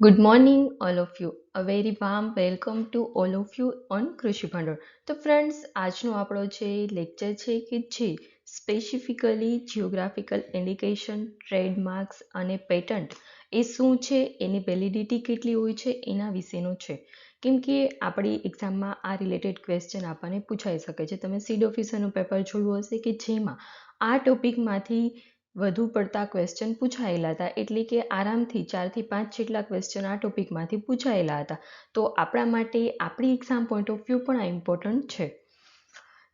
Good morning, all of you. A very warm welcome to all of you on કૃષિ ભંડોળ તો friends આજનો આપણો જે લેક્ચર છે કે જે સ્પેસિફિકલી જિયોગ્રાફિકલ ઇન્ડિકેશન ટ્રેડમાર્ક્સ અને પેટન્ટ એ શું છે એની વેલિડિટી કેટલી હોય છે એના વિશેનો છે. કેમ કે આપણી એક્ઝામમાં આ રિલેટેડ ક્વેશ્ચન આપણને પૂછાઈ શકે છે. તમે સીડ ઓફિસરનું પેપર જોયું હશે કે જેમાં આ ટોપિકમાંથી વધુ પડતા ક્વેશ્ચન પૂછાયેલા હતા. એટલે કે આરામથી ચારથી પાંચ જેટલા ક્વેશ્ચન આ ટોપિકમાંથી પૂછાયેલા હતા. તો આપણા માટે આપણી એક્ઝામ પોઈન્ટ ઓફ વ્યૂ પણ આ ઇમ્પોર્ટન્ટ છે.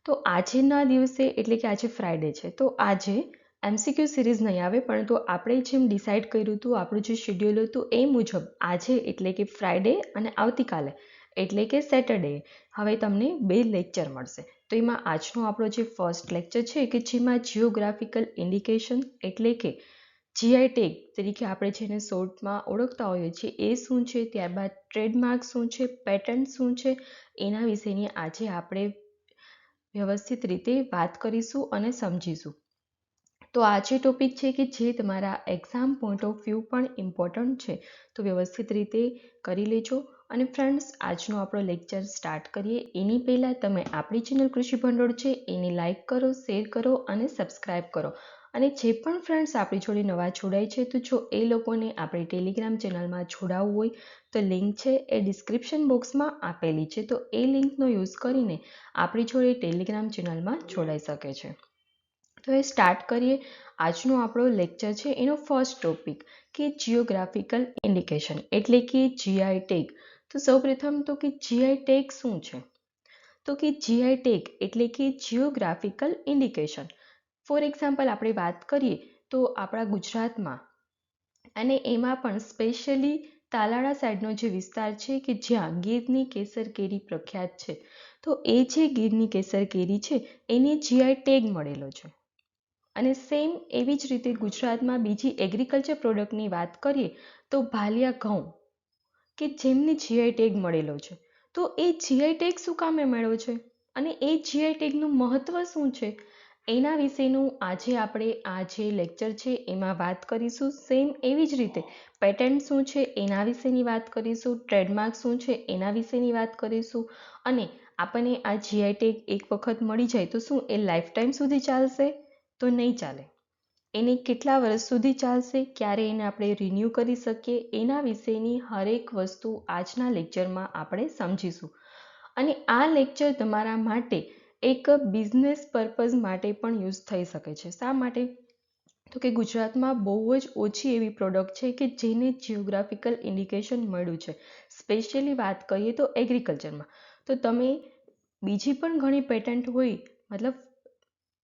તો આજના દિવસે, એટલે કે આજે ફ્રાઈડે છે, તો આજે એમસીક્યુ સિરીઝ નહીં આવે, પરંતુ આપણે જેમ ડિસાઇડ કર્યું હતું, આપણું જે શેડ્યુલ હતું, એ મુજબ આજે, એટલે કે ફ્રાઈડે અને આવતીકાલે, એટલે કે સેટરડે હવે તમને બે લેક્ચર મળશે. તો એમાં આજનો આપણો જે ફર્સ્ટ લેક્ચર છે કે જેમાં જિયોગ્રાફિકલ ઇન્ડિકેશન એટલે કે જીઆઈ ટેગ તરીકે આપણે જેને શોર્ટમાં ઓળખતા હોઈએ છીએ, એ શું છે, ત્યારબાદ ટ્રેડમાર્ક શું છે પેટર્ન શું છે, એના વિશેની આજે આપણે વ્યવસ્થિત રીતે વાત કરીશું અને સમજીશું. તો આ જે ટોપિક છે કે જે તમારા એક્ઝામ પોઈન્ટ ઓફ વ્યૂ પણ ઇમ્પોર્ટન્ટ છે, તો વ્યવસ્થિત રીતે કરી લેજો. અને ફ્રેન્ડ્સ આજનો આપણો લેક્ચર સ્ટાર્ટ કરીએ. એની પહેલાં તમે આપણી ચેનલ કૃષિ ભંડોળ છે, એને લાઇક કરો શેર કરો અને સબસ્ક્રાઈબ કરો. અને જે પણ ફ્રેન્ડ્સ આપણી જોડે નવા જોડાય છે, તો જો એ લોકોને આપણી ટેલિગ્રામ ચેનલમાં જોડાવવું હોય, તો લિંક છે એ ડિસ્ક્રિપ્શન બોક્સમાં આપેલી છે. તો એ લિંકનો યુઝ કરીને આપણી જોડે ટેલિગ્રામ ચેનલમાં જોડાઈ શકે છે. તો એ સ્ટાર્ટ કરીએ. આજનો આપણો લેક્ચર છે, એનો ફર્સ્ટ ટોપિક કે જિયોગ્રાફિકલ ઇન્ડિકેશન એટલે કે જીઆઈ ટેગ તો સૌપ્રથમ તો કે જીઆઈ ટેગ શું છે? તો કે જીઆઈ ટેગ એટલે કે જિયોગ્રાફિકલ ઇન્ડિકેશન ફોર એક્ઝામ્પલ આપણે વાત કરીએ તો આપણા ગુજરાતમાં અને એમાં પણ સ્પેશિયલી તાલાળા સાઈડનો જે વિસ્તાર છે કે જ્યાં ગીરની કેસર કેરી પ્રખ્યાત છે. તો એ જે ગીરની કેસર કેરી છે, એને જીઆઈ ટેગ મળેલો છે. અને સેમ એવી જ રીતે ગુજરાતમાં બીજી એગ્રીકલ્ચર પ્રોડક્ટની વાત કરીએ તો ભાલિયા ઘઉં. કે જેમને જીઆઈ ટેગ મળેલો છે. તો એ જીઆઈ ટેગ શું કામે મળ્યો છે? અને એ જીઆઈ ટેગનું મહત્ત્વ શું છે? એના વિશેનું આજે આપણે આ જે લેક્ચર છે એમાં વાત કરીશું સેમ એવી જ રીતે. પેટન્ટ શું છે એના વિશેની વાત કરીશું ટ્રેડમાર્ક શું છે એના વિશેની વાત કરીશું, અને આપણને આ જીઆઈ ટેગ એક વખત મળી જાય તો શું એ લાઈફ ટાઈમ સુધી ચાલશે? તો નહીં ચાલે. એને કેટલા વર્ષ સુધી ચાલશે, ક્યારે એને આપણે રિન્યૂ કરી શકીએ, એના વિશેની હરેક વસ્તુ આજના લેક્ચરમાં આપણે સમજીશું. અને આ લેક્ચર તમારા માટે એક બિઝનેસ પર્પઝ માટે પણ યુઝ થઈ શકે છે. શા માટે? તો કે ગુજરાતમાં બહુ જ ઓછી એવી પ્રોડક્ટ છે કે જેને જિયોગ્રાફિકલ ઇન્ડિકેશન મળ્યું છે. સ્પેશિયલી વાત કરીએ તો એગ્રીકલ્ચરમાં તો તમે બીજી પણ ઘણી પેટન્ટ હોય, મતલબ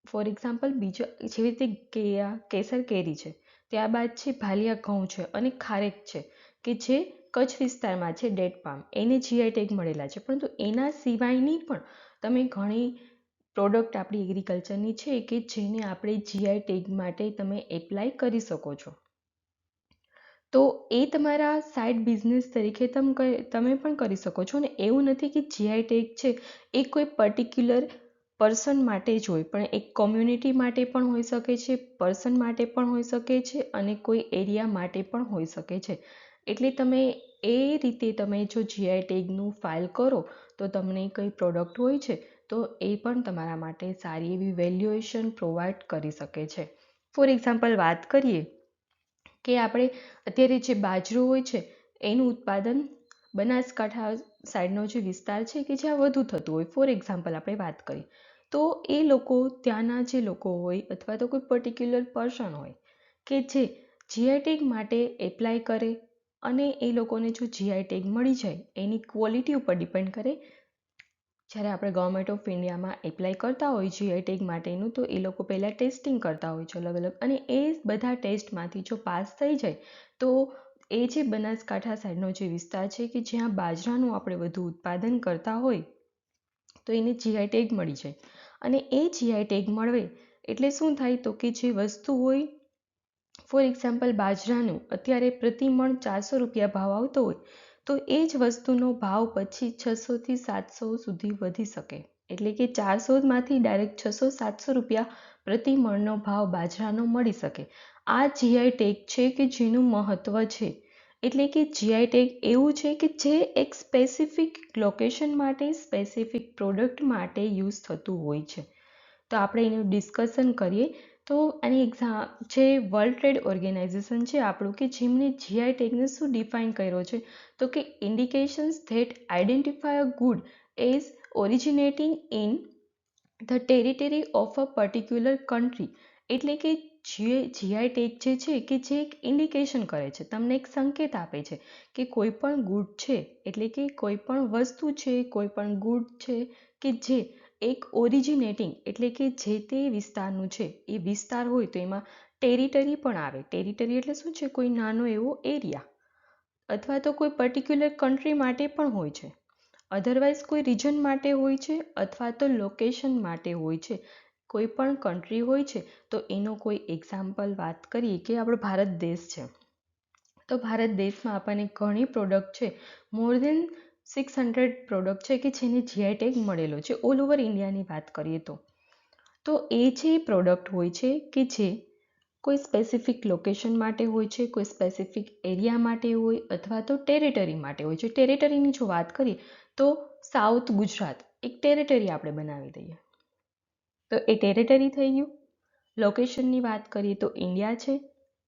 ફોર એક્ઝામ્પલ બીજો, જેવી રીતે કેયા, કેસર કેરી છે, ત્યારબાદ છે ભાલિયા ઘઉં છે અને ખારેક છે, કે જે કચ્છ વિસ્તારમાં છે, ડેટ પામ. એને જીઆઈ ટેગ મળેલા છે. પરંતુ એના સિવાયની પણ તમે ઘણી પ્રોડક્ટ આપણી એગ્રીકલ્ચરની છે કે જેને આપણે જીઆઈ ટેગ માટે તમે એપ્લાય કરી શકો છો. તો એ તમારા સાઇડ બિઝનેસ તરીકે તમે તમે પણ કરી શકો છો. ને એવું નથી કે જીઆઈ ટેગ છે, એ કોઈ પર્ટિક્યુલર પર્સન માટે જ હોય, પણ એક કોમ્યુનિટી માટે પણ હોઈ શકે છે, પર્સન માટે પણ હોઈ શકે છે અને કોઈ એરિયા માટે પણ હોઈ શકે છે. એટલે તમે એ રીતે તમે જો જીઆઈ ટેગનું ફાઇલ કરો, તો તમને કંઈ પ્રોડક્ટ હોય છે, તો એ પણ તમારા માટે સારી એવી વેલ્યુએશન પ્રોવાઈડ કરી શકે છે. ફોર એક્ઝામ્પલ વાત કરીએ કે આપણે અત્યારે જે બાજરો હોય છે, એનું ઉત્પાદન બનાસકાંઠા સાઈડનો જે વિસ્તાર છે કે જ્યાં વધુ થતું હોય. ફોર એક્ઝામ્પલ આપણે વાત કરીએ તો એ લોકો, ત્યાંના જે લોકો હોય અથવા તો કોઈ પર્ટિક્યુલર પર્સન હોય કે જે જીઆઈ ટેગ માટે એપ્લાય કરે અને એ લોકોને જો જીઆઈ ટેગ મળી જાય, એની ક્વોલિટી ઉપર ડિપેન્ડ કરે. જ્યારે આપણે ગવર્મેન્ટ ઓફ ઇન્ડિયામાં એપ્લાય કરતા હોય જીઆઈ ટેગ માટેનું, તો એ લોકો પહેલાં ટેસ્ટિંગ કરતા હોય છે અલગ અલગ. અને એ બધા ટેસ્ટમાંથી જો પાસ થઈ જાય, તો એ જે બનાસકાંઠા સાઈડનો જે વિસ્તાર છે કે જ્યાં બાજરાનું આપણે વધુ ઉત્પાદન કરતા હોય, તો એને જીઆઈ ટેગ મળી જાય. અને એ જીઆઈ ટેગ મળે. એટલે શું થાય તો કે જે વસ્તુ હોય ફોર એક્ઝામ્પલ બાજરાનું, અત્યારે પ્રતિમણ ચારસો રૂપિયા ભાવ આવતો હોય, તો એ જ વસ્તુનો ભાવ પછી છસોથી સાતસો સુધી વધી શકે. એટલે કે ચારસોમાંથી ડાયરેક્ટ છસો સાતસો રૂપિયા પ્રતિ મણનો ભાવ બાજરાનો મળી શકે. આ જીઆઈ ટેગ છે કે જેનું મહત્ત્વ છે? એટલે કે જીઆઈ ટેગ એવું છે કે જે એક સ્પેસિફિક લોકેશન માટે સ્પેસિફિક પ્રોડક્ટ માટે યુઝ થતું હોય છે. તો આપણે એનું ડિસ્કશન કરીએ. તો આની એક્ઝામ જે વર્લ્ડ ટ્રેડ ઓર્ગેનાઇઝેશન છે આપણું, કે જેમને જીઆઈ ટેગને શું ડિફાઇન કર્યો છે? તો કે indications that identify a good as originating in the territory of a particular country એટલે કે જે જીઆઈ ટેગ જે છે, કે જે એક ઇન્ડિકેશન કરે છે, તમને એક સંકેત આપે છે કે કોઈ પણ ગુડ છે, એટલે કે કોઈ પણ વસ્તુ છે, કોઈ પણ ગુડ છે, કે જે એક ઓરિજિનેટિંગ એટલે કે જે તે વિસ્તારનું છે, એ વિસ્તાર હોય તો એમાં ટેરિટરી પણ આવે. ટેરિટરી એટલે શું છે? કોઈ નાનો એવો એરિયા અથવા તો કોઈ પર્ટિક્યુલર કન્ટ્રી માટે પણ હોય છે. અધરવાઇઝ કોઈ રિજન માટે હોય છે અથવા તો લોકેશન માટે હોય છે. કોઈ પણ કન્ટ્રી હોય છે, તો એનો કોઈ એક્ઝામ્પલ વાત કરીએ કે આપણો ભારત દેશ છે. તો ભારત દેશમાં આપણને ઘણી પ્રોડક્ટ છે more than six hundred product છે કે જેને જીઆઈ ટેગ મળેલો છે ઓલ ઓવર ઇન્ડિયાની વાત કરીએ તો. તો એ જે પ્રોડક્ટ હોય છે કે જે કોઈ સ્પેસિફિક લોકેશન માટે હોય છે, કોઈ સ્પેસિફિક એરિયા માટે હોય અથવા તો ટેરેટરી માટે હોય છે. ટેરેટરીની જો વાત કરીએ તો સાઉથ ગુજરાત એક ટેરેટરી આપણે બનાવી દઈએ. તો એ ટેરેટરી થઈ ગયું. લોકેશનની વાત કરીએ તો ઇન્ડિયા છે,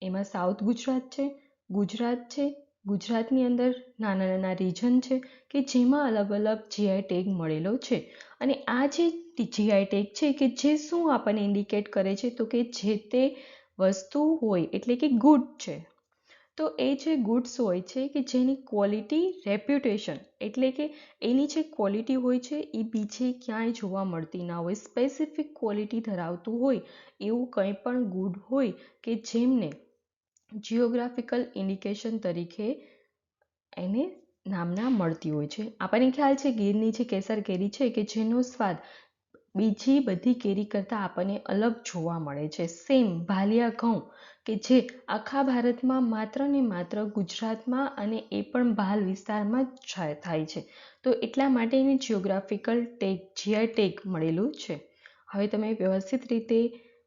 એમાં સાઉથ ગુજરાત છે ગુજરાત છે, ગુજરાતની અંદર નાના નાના રિજન છે કે જેમાં અલગ અલગ જીઆઈ ટેગ મળેલો છે. અને આ જે જીઆઈ ટેગ છે કે જે શું આપણને ઇન્ડિકેટ કરે છે તો કે જે તે વસ્તુ હોય એટલે કે ગુડ છે. તો એ જે ગુડ્સ હોય છે કે જેની ક્વોલિટી રેપ્યુટેશન એટલે કે એની જે ક્વોલિટી હોય છે એ બીજે ક્યાંય જોવા મળતી ના હોય. સ્પેસિફિક ક્વોલિટી ધરાવતું હોય એવું કંઈ પણ ગુડ હોય કે જેમને જિયોગ્રાફિકલ ઇન્ડિકેશન તરીકે એને નામના મળતી હોય છે. આપણને ખ્યાલ છે ગીરની જે કેસર કેરી છે કે જેનો સ્વાદ બીજી બધી કેરી કરતાં આપણને અલગ જોવા મળે છે. સેમ ભાલિયા ઘઉં કે જે આખા ભારતમાં માત્ર ને માત્ર ગુજરાતમાં અને એ પણ ભાલ વિસ્તારમાં જ થાય છે. તો એટલા માટે એને જિયોગ્રાફિકલ ટેગ જીઆઈ ટેગ મળેલું છે. હવે તમે વ્યવસ્થિત રીતે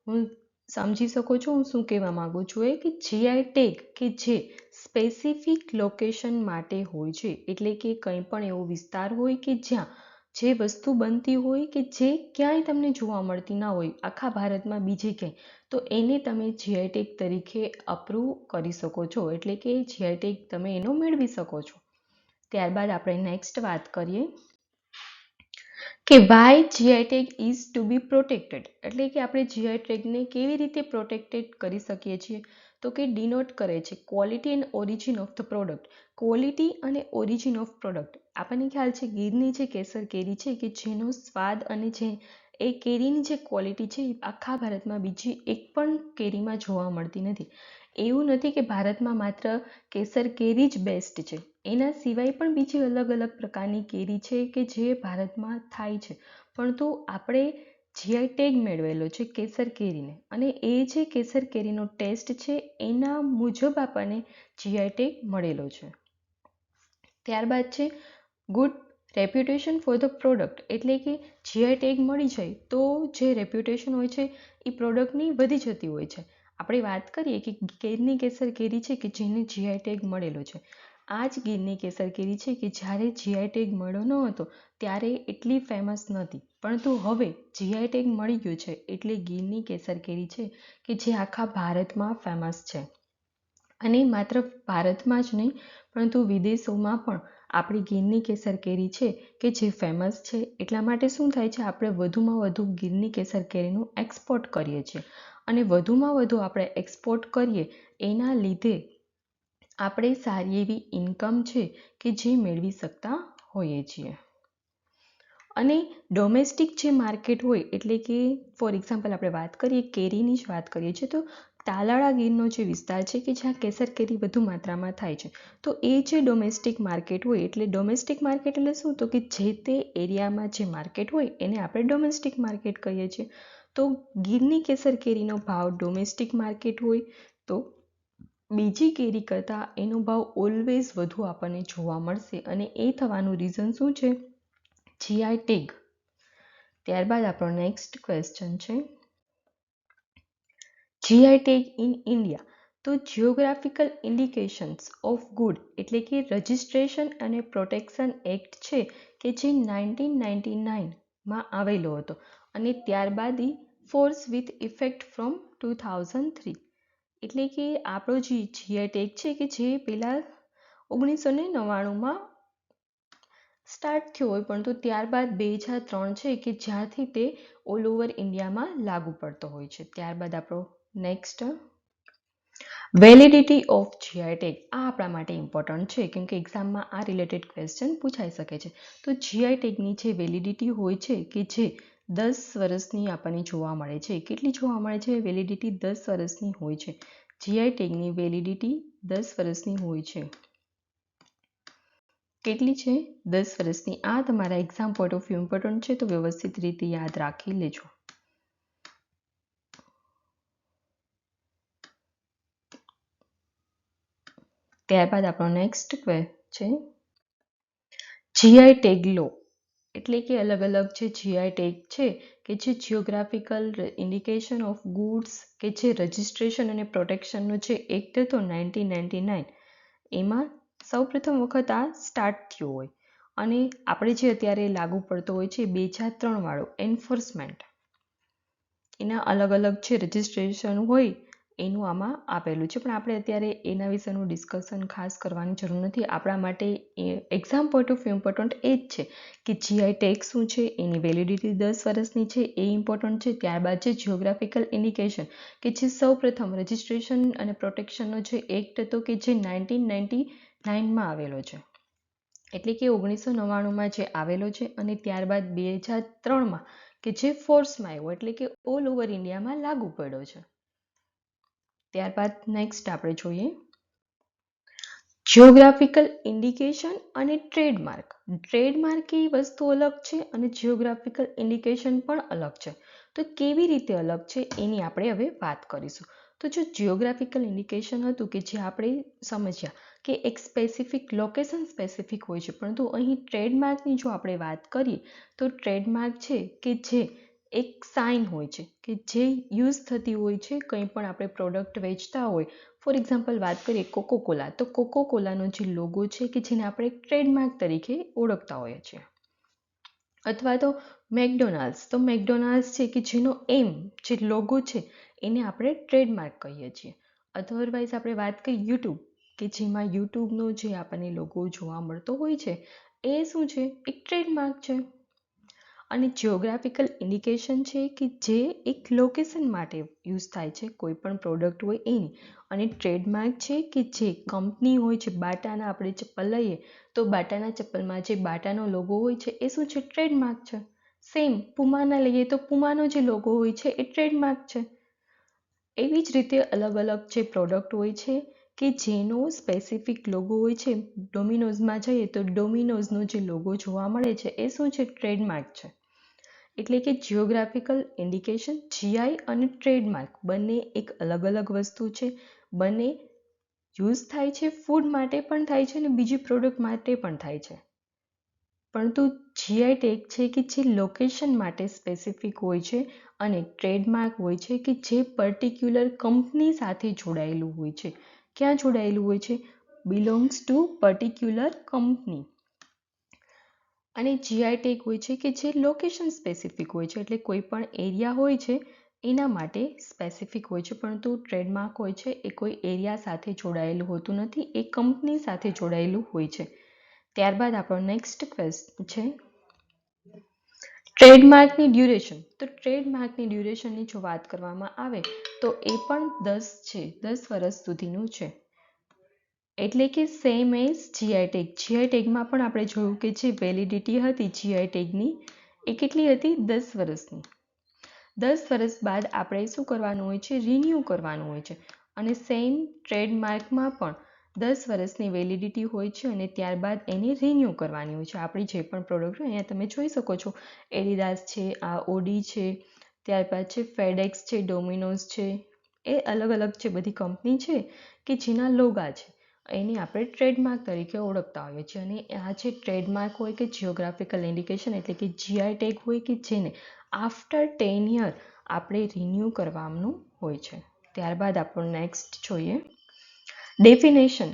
હું સમજી શકો છો, હું શું કહેવા માગું છું એ કે જીઆઈ ટેગ કે જે સ્પેસિફિક લોકેશન માટે હોય છે, એટલે કે કંઈ પણ એવો વિસ્તાર હોય કે જ્યાં જે વસ્તુ બનતી હોય કે જે ક્યાંય તમને જોવા મળતી ના હોય, આખા ભારતમાં બીજે ક્યાંય, તો એને તમે જીઆઈ ટેગ તરીકે અપ્રૂવ કરી શકો છો. એટલે કે જીઆઈ ટેગ તમે એનો મેળવી શકો છો. ત્યારબાદ આપણે નેક્સ્ટ વાત કરીએ કે why GI tag is to be protected એટલે કે આપણે જીઆઈ ટેગને કેવી રીતે પ્રોટેક્ટેડ કરી શકીએ છીએ? તો કે ડિનોટ કરે છે quality and origin of the product quality અને ઓરિજિન ઓફ પ્રોડક્ટ આપણને ખ્યાલ છે ગીરની જે કેસર કેરી છે કે જેનો સ્વાદ અને જે એ કેરીની જે ક્વોલિટી છે એ આખા ભારતમાં બીજી એક પણ કેરીમાં જોવા મળતી નથી. એવું નથી કે ભારતમાં માત્ર કેસર કેરી જ બેસ્ટ છે. એના સિવાય પણ બીજી અલગ અલગ પ્રકારની કેરી છે કે જે ભારતમાં થાય છે. પરંતુ આપણે જીઆઈ ટેગ મેળવેલો છે કેસર કેરીને અને એ જે કેસર કેરીનો ટેસ્ટ છે એના મુજબ આપણને જીઆઈ ટેગ મળેલો છે. ત્યારબાદ છે good reputation for the product એટલે કે જીઆઈ ટેગ મળી જાય તો જે રેપ્યુટેશન હોય છે એ પ્રોડક્ટની વધી જતી હોય છે. આપણે વાત કરીએ કે ગીરની કેસર કેરી છે કે જેને જીઆઈ ટેગ મળેલો છે. આ જ ગીરની કેસર કેરી છે કે જ્યારે જીઆઈ ટેગ મળ્યો ન હતો ત્યારે એટલી ફેમસ નહોતી. પરંતુ હવે જીઆઈ ટેગ મળી ગયું છે એટલે ગીરની કેસર કેરી છે કે જે આખા ભારતમાં ફેમસ છે. અને માત્ર ભારતમાં જ નહીં, પરંતુ વિદેશોમાં પણ આપણી ગીરની કેસર કેરી છે કે જે ફેમસ છે, એટલા માટે શું થાય છે, આપણે વધુમાં વધુ ગીરની કેસર કેરીનું એક્સપોર્ટ કરીએ છીએ. અને વધુમાં વધુ આપણે એક્સપોર્ટ કરીએ, એના લીધે આપણે સારી એવી ઇન્કમ છે કે જે મેળવી શકતા હોઈએ છીએ. અને ડોમેસ્ટિક જે માર્કેટ હોય, એટલે કે ફોર એક્ઝામ્પલ આપણે વાત કરીએ, કેરીની જ વાત કરીએ છીએ, તો તાલાળા ગીરનો જે વિસ્તાર છે કે જ્યાં કેસર કેરી વધુ માત્રામાં થાય છે, તો એ જે ડોમેસ્ટિક માર્કેટ હોય, એટલે ડોમેસ્ટિક માર્કેટ એટલે શું? તો કે જે તે એરિયામાં જે માર્કેટ હોય, એને આપણે ડોમેસ્ટિક માર્કેટ કહીએ છીએ. તો ગીરની કેસર કેરીનો ભાવ ડોમેસ્ટિક માર્કેટ હોય, તો બીજી કેરી કરતાં એનો ભાવ ઓલવેઝ વધુ આપણને જોવા મળશે. અને એ થવાનું રીઝન શું છે? જીઆઈ ટેગ ત્યારબાદ આપણો નેક્સ્ટ ક્વેશ્ચન છે. જીઆઈ ટેગ ઇન ઇન્ડિયા તો જિયોગ્રાફિકલ ઇન્ડિકેશન્સ ઓફ ગુડ એટલે કે રજિસ્ટ્રેશન અને પ્રોટેક્શન એક્ટ છે કે જે નાઇન્ટીન નાઇન્ટી નાઇનમાં આવેલો હતો. અને ત્યારબાદ force with effect from two thousand three એટલે કે આપણો જે જીઆઈ ટેગ છે કે જે પહેલાં ઓગણીસો ને નવ્વાણુંમાં સ્ટાર્ટ થયો હોય. પરંતુ ત્યારબાદ બે હજાર ત્રણ છે કે જ્યાંથી તે ઓલ ઓવર ઇન્ડિયામાં લાગુ પડતો હોય છે. ત્યારબાદ આપણો next validity of GI tag આ આપણા માટે ઇમ્પોર્ટન્ટ છે, કેમ કે એક્ઝામમાં આ રિલેટેડ ક્વેશ્ચન પૂછાઈ શકે છે. તો જીઆઈ ટેગની જે વેલિડિટી હોય છે, કે જે દસ વર્ષની આપણને જોવા મળે છે, કેટલી જોવા મળે છે? વેલિડિટી દસ વર્ષની હોય છે. જીઆઈ ટેગની વેલિડિટી દસ વર્ષની હોય છે. કેટલી છે? દસ વર્ષની. આ તમારા exam point of view important છે, તો વ્યવસ્થિત રીતે યાદ રાખી લેજો. ત્યારબાદ આપણો નેક્સ્ટ છે. જીઆઈ ટેગ લો એટલે કે અલગ અલગ જે જીઆઈ ટેગ છે, કે જે જિયોગ્રાફિકલ ઇન્ડિકેશન ઓફ ગુડ્સ કે જે રજિસ્ટ્રેશન અને પ્રોટેક્શનનો જે એક્ટ હતો નાઇન્ટીન નાઇન્ટી નાઇન એમાં સૌપ્રથમ વખત આ સ્ટાર્ટ થયો હોય. અને આપણે જે અત્યારે લાગુ પડતો હોય છે બે હજાર ત્રણ વાળો એન્ફોર્સમેન્ટ એના અલગ અલગ જે રજિસ્ટ્રેશન હોય એનું આમાં આપેલું છે. પણ આપણે અત્યારે એના વિશેનું ડિસ્કશન ખાસ કરવાની જરૂર નથી. આપણા માટે એક્ઝામ પોઈન્ટ ઓફ ઇમ્પોર્ટન્ટ એ જ છે કે જીઆઈ ટેગ શું છે, એની વેલિડિટી દસ વર્ષની છે, એ ઇમ્પોર્ટન્ટ છે. ત્યારબાદ છે જિયોગ્રાફિકલ ઇન્ડિકેશન કે જે સૌ પ્રથમ રજિસ્ટ્રેશન અને પ્રોટેક્શનનો જે એક્ટ હતો કે જે નાઇન્ટીન નાઇન્ટી નાઇનમાં આવેલો છે. એટલે કે ઓગણીસો નવ્વાણુંમાં જે આવેલો છે અને ત્યારબાદ બે હજાર ત્રણમાં કે જે ફોર્સમાં આવ્યો. એટલે કે ઓલ ઓવર ઇન્ડિયામાં લાગુ પડ્યો છે. ત્યારબાદ નેક્સ્ટ આપણે જોઈએ. જિયોગ્રાફિકલ ઇન્ડિકેશન અને ટ્રેડમાર્ક ટ્રેડમાર્ક એ વસ્તુ અલગ છે અને જિયોગ્રાફિકલ ઇન્ડિકેશન પણ અલગ છે. તો કેવી રીતે અલગ છે એની આપણે હવે વાત કરીશું. તો જો જિયોગ્રાફિકલ ઇન્ડિકેશન હતું કે જે આપણે સમજ્યા કે એક સ્પેસિફિક લોકેશન સ્પેસિફિક હોય છે, પરંતુ અહીં ટ્રેડમાર્કની જો આપણે વાત કરીએ, તો ટ્રેડમાર્ક છે કે જે એક સાઇન હોય છે કે જે યુઝ થતી હોય છે, કંઈ પણ આપણે પ્રોડક્ટ વેચતા હોય. ફોર એક્ઝામ્પલ વાત કરીએ કોકો કોલા તો કોકો કોલાનો જે લોગો છે કે જેને આપણે ટ્રેડમાર્ક તરીકે ઓળખતા હોઈએ છીએ. અથવા તો મેકડોનાલ્ડ્સ તો મેકડોનાલ્ડ્સ છે કે જેનો એમ જે લોગો છે, એને આપણે ટ્રેડમાર્ક કહીએ છીએ. અધરવાઇઝ આપણે વાત કરીએ યુટ્યુબ કે જેમાં યુટ્યુબનો જે આપણને લોગો જોવા મળતો હોય છે, એ શું છે? એક ટ્રેડમાર્ક છે. અને જિયોગ્રાફિકલ ઇન્ડિકેશન છે કે જે એક લોકેશન માટે યુઝ થાય છે, કોઈ પણ પ્રોડક્ટ હોય એની અને ટ્રેડમાર્ક છે કે જે કંપની હોય છે બાટાના આપણે ચપ્પલ લઈએ, તો બાટાના ચપ્પલમાં જે બાટાનો લોગો હોય છે, એ શું છે? ટ્રેડમાર્ક છે. સેમ પુમાના લઈએ તો પુમાનો જે લોગો હોય છે, એ ટ્રેડમાર્ક છે. એવી જ રીતે અલગ અલગ જે પ્રોડક્ટ હોય છે કે જેનો સ્પેસિફિક લોગો હોય છે ડોમિનોઝમાં જઈએ તો ડોમિનોઝનો જે લોગો જોવા મળે છે, એ શું છે? ટ્રેડમાર્ક છે. એટલે કે જિયોગ્રાફિકલ ઇન્ડિકેશન જીઆઈ અને ટ્રેડમાર્ક બંને એક અલગ અલગ વસ્તુ છે. બંને યુઝ થાય છે ફૂડ માટે પણ થાય છે અને બીજી પ્રોડક્ટ માટે પણ થાય છે. પરંતુ જીઆઈ ટેગ છે કે જે લોકેશન માટે સ્પેસિફિક હોય છે અને ટ્રેડમાર્ક હોય છે કે જે પર્ટિક્યુલર કંપની સાથે જોડાયેલું હોય છે. ક્યાં જોડાયેલું હોય છે? બિલોંગ્સ ટુ પર્ટિક્યુલર કંપની અને જીઆઈ ટેગ હોય છે કે જે લોકેશન સ્પેસિફિક હોય છે, એટલે કોઈ પણ એરિયા હોય છે, એના માટે સ્પેસિફિક હોય છે, પરંતુ ટ્રેડમાર્ક હોય છે, એ કોઈ એરિયા સાથે જોડાયેલું હોતું નથી, એ કંપની સાથે જોડાયેલું હોય છે. ત્યારબાદ આપણો નેક્સ્ટ ક્વેશ્ચન છે ટ્રેડમાર્કની ડ્યુરેશન. તો ટ્રેડમાર્કની ડ્યુરેશનની જો વાત કરવામાં આવે, તો એ પણ દસ છે, દસ વર્ષ સુધીનું છે. એટલે કે same as GI tag GI ટેગમાં પણ આપણે જોયું કે જે વેલિડિટી હતી જીઆઈ ટેગની એ કેટલી હતી? દસ વર્ષની દસ વર્ષ બાદ આપણે શું કરવાનું હોય છે? રિન્યૂ કરવાનું હોય છે. અને સેમ ટ્રેડમાર્કમાં પણ દસ વર્ષની વેલિડિટી હોય છે અને ત્યારબાદ એને રિન્યૂ કરવાની હોય છે. આપણી જે પણ પ્રોડક્ટ હોય, અહીંયા તમે જોઈ શકો છો. એડિડાસ છે, આ ઓડી છે, ત્યારબાદ છે ફેડેક્સ છે ડોમિનોઝ છે. એ અલગ અલગ જે બધી કંપની છે કે જેના લોગા છે. એને આપણે ટ્રેડમાર્ક તરીકે ઓળખતા હોઈએ છીએ અને આ જે ટ્રેડમાર્ક હોય કે જિયોગ્રાફિકલ ઇન્ડિકેશન એટલે કે જીઆઈ ટેગ હોય કે જેને આફ્ટર ટેન યર આપણે રિન્યૂ કરવાનું હોય છે. ત્યારબાદ આપણું નેક્સ્ટ જોઈએ. ડેફિનેશન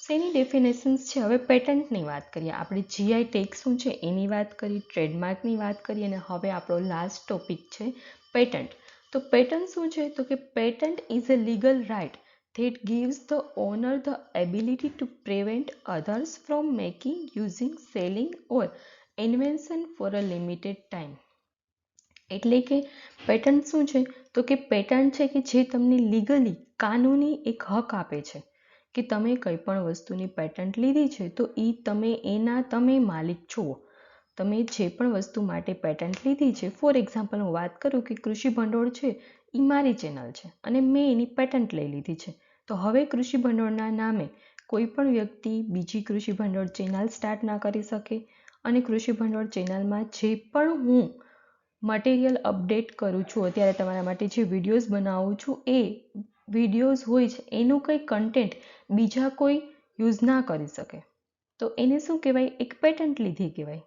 શેની ડેફિનેશન્સ છે? હવે પેટન્ટની વાત કરીએ. આપણે જીઆઈ ટેગ શું છે? એની વાત કરી ટ્રેડમાર્કની વાત કરી અને હવે આપણો લાસ્ટ ટોપિક છે પેટન્ટ તો પેટન્ટ શું છે? તો કે patent is a legal right that gives the owner the ability to prevent others from making using selling or invention for a limited time એટલે કે પેટન્ટ શું છે? તો કે પેટન્ટ છે કે જે તમને લીગલી કાનૂની એક હક આપે છે. કે તમે કંઈ પણ વસ્તુની પેટન્ટ લીધી છે, તો એ તમે એના તમે માલિક છો. તમે જે પણ વસ્તુ માટે પેટન્ટ લીધી છે ફોર એક્ઝામ્પલ હું વાત કરું કે કૃષિ ભંડોળ છે એ મારી ચેનલ છે અને મેં એની પેટન્ટ લઈ લીધી છે. તો હવે કૃષિ ભંડોળના નામે કોઈ પણ વ્યક્તિ બીજી કૃષિ ભંડોળ ચેનલ સ્ટાર્ટ ના કરી શકે અને કૃષિ ભંડોળ ચેનલમાં જે પણ હું મટીરિયલ અપડેટ કરું છું, અત્યારે તમારા માટે જે વિડીયોઝ બનાવું છું, એ વિડીયોઝ હોય છે, એનું કંઈ કન્ટેન્ટ બીજા કોઈ યુઝ ના કરી શકે. તો એને શું કહેવાય? એક પેટન્ટ લીધી કહેવાય.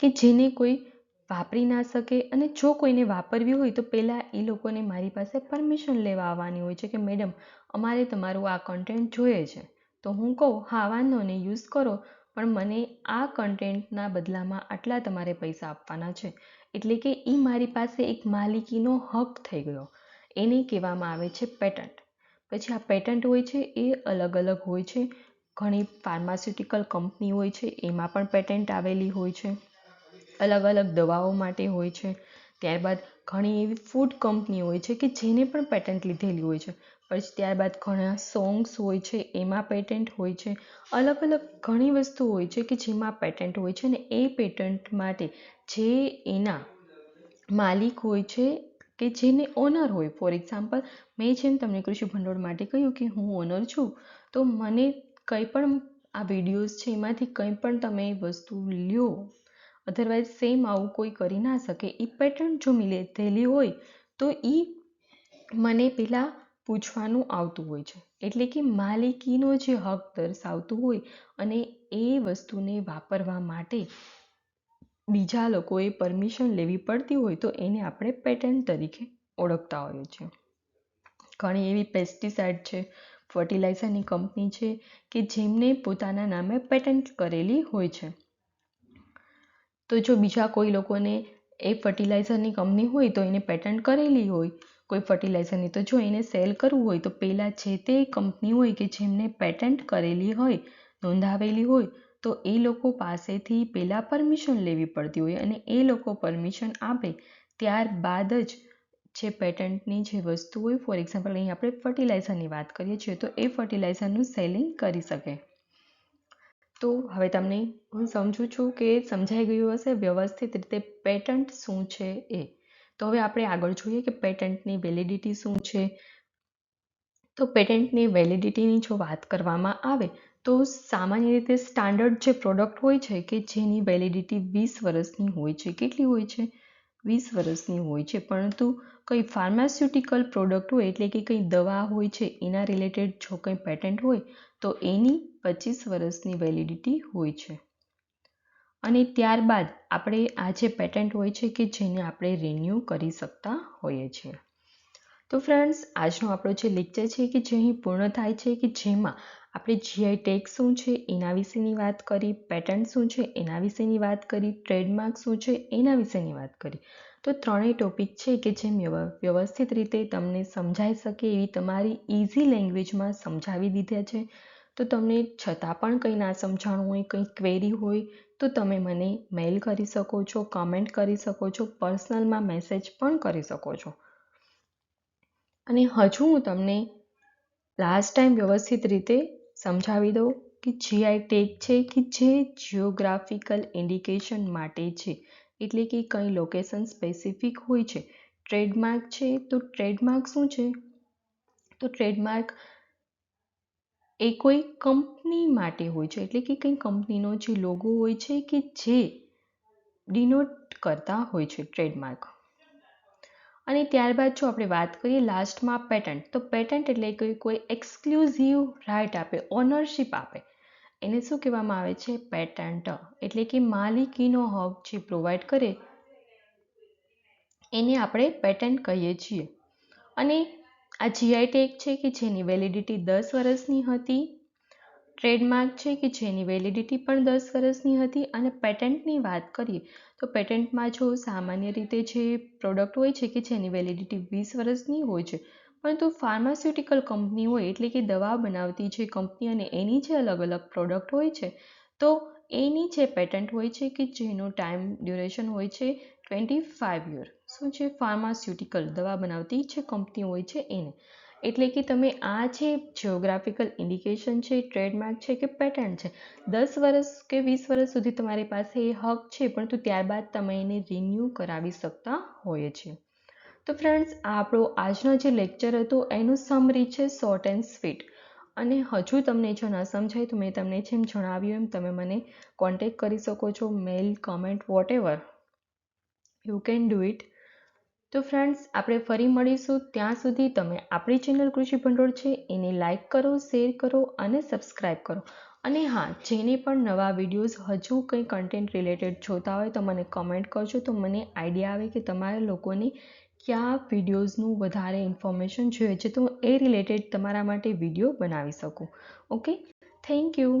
કે જેને કોઈ વાપરી ના શકે અને જો કોઈને વાપરવી હોય તો પહેલાં એ લોકોને મારી પાસે પરમિશન લેવા આવવાની હોય છે કે, મેડમ, અમારે તમારું આ કન્ટેન્ટ જોઈએ છે. તો હું કહું, હા, વાંધો નહીં યુઝ કરો, પણ મને આ કન્ટેન્ટના બદલામાં આટલા તમારે પૈસા આપવાના છે. એટલે કે એ મારી પાસે એક માલિકીનો હક થઈ ગયો. એને કહેવામાં આવે છે પેટન્ટ પછી આ પેટન્ટ હોય છે એ અલગ અલગ હોય છે. ઘણી ફાર્માસ્યુટિકલ કંપની હોય છે, એમાં પણ પેટન્ટ આવેલી હોય છે. અલગ અલગ દવાઓ માટે હોય છે. ત્યારબાદ ઘણી એવી ફૂડ કંપની હોય છે કે જેને પણ પેટન્ટ લીધેલી હોય છે. પછી ત્યારબાદ ઘણા સોંગ્સ હોય છે, એમાં પેટન્ટ હોય છે. અલગ અલગ ઘણી વસ્તુ હોય છે કે જેમાં પેટન્ટ હોય છે ને એ પેટન્ટ માટે જે એના માલિક હોય છે કે જેને ઓનર હોય. ફોર એક્ઝામ્પલ મેં જેમ તમને કૃષિ ભંડોળ માટે કહ્યું કે હું ઓનર છું, તો મને કંઈ પણ આ વિડીયોઝ છે એમાંથી કંઈ પણ તમે વસ્તુ લ્યો. અધરવાઇઝ સેમ આવું કોઈ કરી ના શકે. એ પેટર્ન જો લીધેલી હોય, તો એ મને પહેલાં પૂછવાનું આવતું હોય છે. એટલે કે માલિકીનો જે હક દર્શાવતું હોય અને એ વસ્તુને વાપરવા માટે બીજા લોકોએ પરમિશન લેવી પડતી હોય તો એને આપણે પેટન્ટ તરીકે ઓળખતા હોઈએ છીએ. ઘણી એવી પેસ્ટિસાઇડ છે ફર્ટિલાઇઝરની કંપની છે કે જેમને પોતાના નામે પેટન્ટ કરેલી હોય છે. તો જો બીજા કોઈ લોકોને એ ફર્ટિલાઇઝરની કંપની હોય તો એને પેટન્ટ કરેલી હોય, કોઈ ફર્ટિલાઇઝરની તો જો એને સેલ કરવું હોય તો પહેલાં જે તે કંપની હોય કે જેમને પેટન્ટ કરેલી હોય, નોંધાવેલી હોય તો એ લોકો પાસેથી પહેલાં પરમિશન લેવી પડતી હોય અને એ લોકો પરમિશન આપે ત્યારબાદ જ જે પેટન્ટની જે વસ્તુ હોય ફોર એક્ઝામ્પલ અહીં આપણે ફર્ટિલાઇઝરની વાત કરીએ છીએ, તો એ ફર્ટિલાઇઝરનું સેલિંગ કરી શકે. તો હવે તમને હું સમજું છું કે સમજાઈ ગયું હશે, વ્યવસ્થિત રીતે પેટન્ટ શું છે એ. તો હવે આપણે આગળ જોઈએ કે પેટન્ટની વેલિડિટી શું છે. તો પેટન્ટની વેલિડિટીની જો વાત કરવામાં આવે તો સામાન્ય રીતે સ્ટાન્ડર્ડ જે પ્રોડક્ટ હોય છે કે જેની વેલિડિટી વીસ વર્ષની હોય છે, કેટલી હોય છે? વીસ વર્ષની હોય છે, પરંતુ કંઈ ફાર્માસ્યુટિકલ પ્રોડક્ટ હોય એટલે કે કંઈ દવા હોય છે, એના રિલેટેડ જો કંઈ પેટન્ટ હોય, તો એની પચીસ વર્ષની વેલિડિટી હોય છે. અને ત્યારબાદ આપણે આ જે પેટન્ટ હોય છે કે જેને આપણે રિન્યૂ કરી શકતા હોઈએ છીએ. તો ફ્રેન્ડ્સ આજનો આપણો જે લેક્ચર છે કે જે અહીં પૂર્ણ થાય છે કે જેમાં આપણે જીઆઈ ટેગ શું છે, એના વિશેની વાત કરી પેટન્ટ શું છે, એના વિશેની વાત કરી ટ્રેડમાર્ક શું છે, એના વિશેની વાત કરી. તો ત્રણેય ટોપિક છે કે જે વ્યવસ્થિત રીતે તમને સમજાઈ શકે એવી તમારી ઇઝી લેંગ્વેજમાં સમજાવી દીધા છે. તો તમને છતાં પણ કંઈ ના સમજાણું હોય, કંઈ ક્વેરી હોય, તો તમે મને મેલ કરી શકો છો કમેન્ટ કરી શકો છો પર્સનલમાં મેસેજ પણ કરી શકો છો. અને હજુ હું તમને લાસ્ટ ટાઈમ વ્યવસ્થિત રીતે સમજાવી દઉં કે જીઆઈ ટેગ છે કે જે જિયોગ્રાફિકલ ઇન્ડિકેશન માટે છે? એટલે કે કંઈ લોકેશન સ્પેસિફિક હોય છે? ટ્રેડમાર્ક છે? તો ટ્રેડમાર્ક શું છે? તો ટ્રેડમાર્ક એ કોઈ કંપની માટે હોય છે. એટલે કે કંઈ કંપનીનો જે લોગો હોય છે કે જે ડિનોટ કરતા હોય છે ટ્રેડમાર્ક અને ત્યારબાદ જો આપણે વાત કરીએ લાસ્ટમાં પેટન્ટ તો પેટન્ટ એટલે કે કોઈ એક્સક્લુઝિવ રાઇટ આપે ઓનરશિપ આપે. એને શું કહેવામાં આવે છે? પેટન્ટ એટલે કે માલિકીનો હક જે પ્રોવાઈડ કરે, એને આપણે પેટન્ટ કહીએ છીએ. અને આ જીઆઈ ટેગ છે કે જેની વેલિડિટી દસ વર્ષની હતી ટ્રેડમાર્ક છે કે જેની વેલિડિટી પણ દસ વર્ષની હતી અને પેટન્ટની વાત કરીએ તો પેટન્ટમાં જો સામાન્ય રીતે જે પ્રોડક્ટ હોય છે કે જેની વેલિડિટી વીસ વર્ષની હોય છે, પરંતુ ફાર્માસ્યુટિકલ કંપની હોય એટલે કે દવા બનાવતી જે કંપની અને એની જે અલગ અલગ પ્રોડક્ટ હોય છે, તો એની જે પેટન્ટ હોય છે કે જેનો ટાઈમ ડ્યુરેશન હોય છે ટ્વેન્ટી ફાઇવ યર. શું છે ફાર્માસ્યુટિકલ દવા બનાવતી જે કંપની હોય છે એને? એટલે કે તમે આ જે જિયોગ્રાફિકલ ઇન્ડિકેશન છે ટ્રેડમાર્ક છે કે પેટર્ન છે? દસ વર્ષ કે વીસ વર્ષ સુધી તમારી પાસે એ હક છે, પરંતુ ત્યારબાદ તમે એને રિન્યૂ કરાવી શકતા હોઈએ છીએ તો ફ્રેન્ડ્સ આપણો આજનો જે લેક્ચર હતો, એનું સમરી છે શોર્ટ એન્ડ સ્વીટ અને હજુ તમને જો ન સમજાય, તો મેં તમને જેમ જણાવ્યું એમ તમે મને કોન્ટેક્ટ કરી શકો છો mail comment whatever you can do it તો ફ્રેન્ડ્સ આપણે ફરી મળીશું. ત્યાં સુધી તમે આપણી ચેનલ કૃષિ ભંડોળ છે, એને લાઇક કરો શેર કરો અને સબસ્ક્રાઈબ કરો. અને હા, જેને પણ નવા વિડીયોઝ હજુ કંઈ કન્ટેન્ટ રિલેટેડ જોતા હોય તો મને કમેન્ટ કરજો. તો મને આઈડિયા આવે કે તમારા લોકોને કયા વિડીયોઝનું વધારે ઇન્ફોર્મેશન જોઈએ છે. તો એ રિલેટેડ તમારા માટે વીડિયો બનાવી શકું. Okay thank you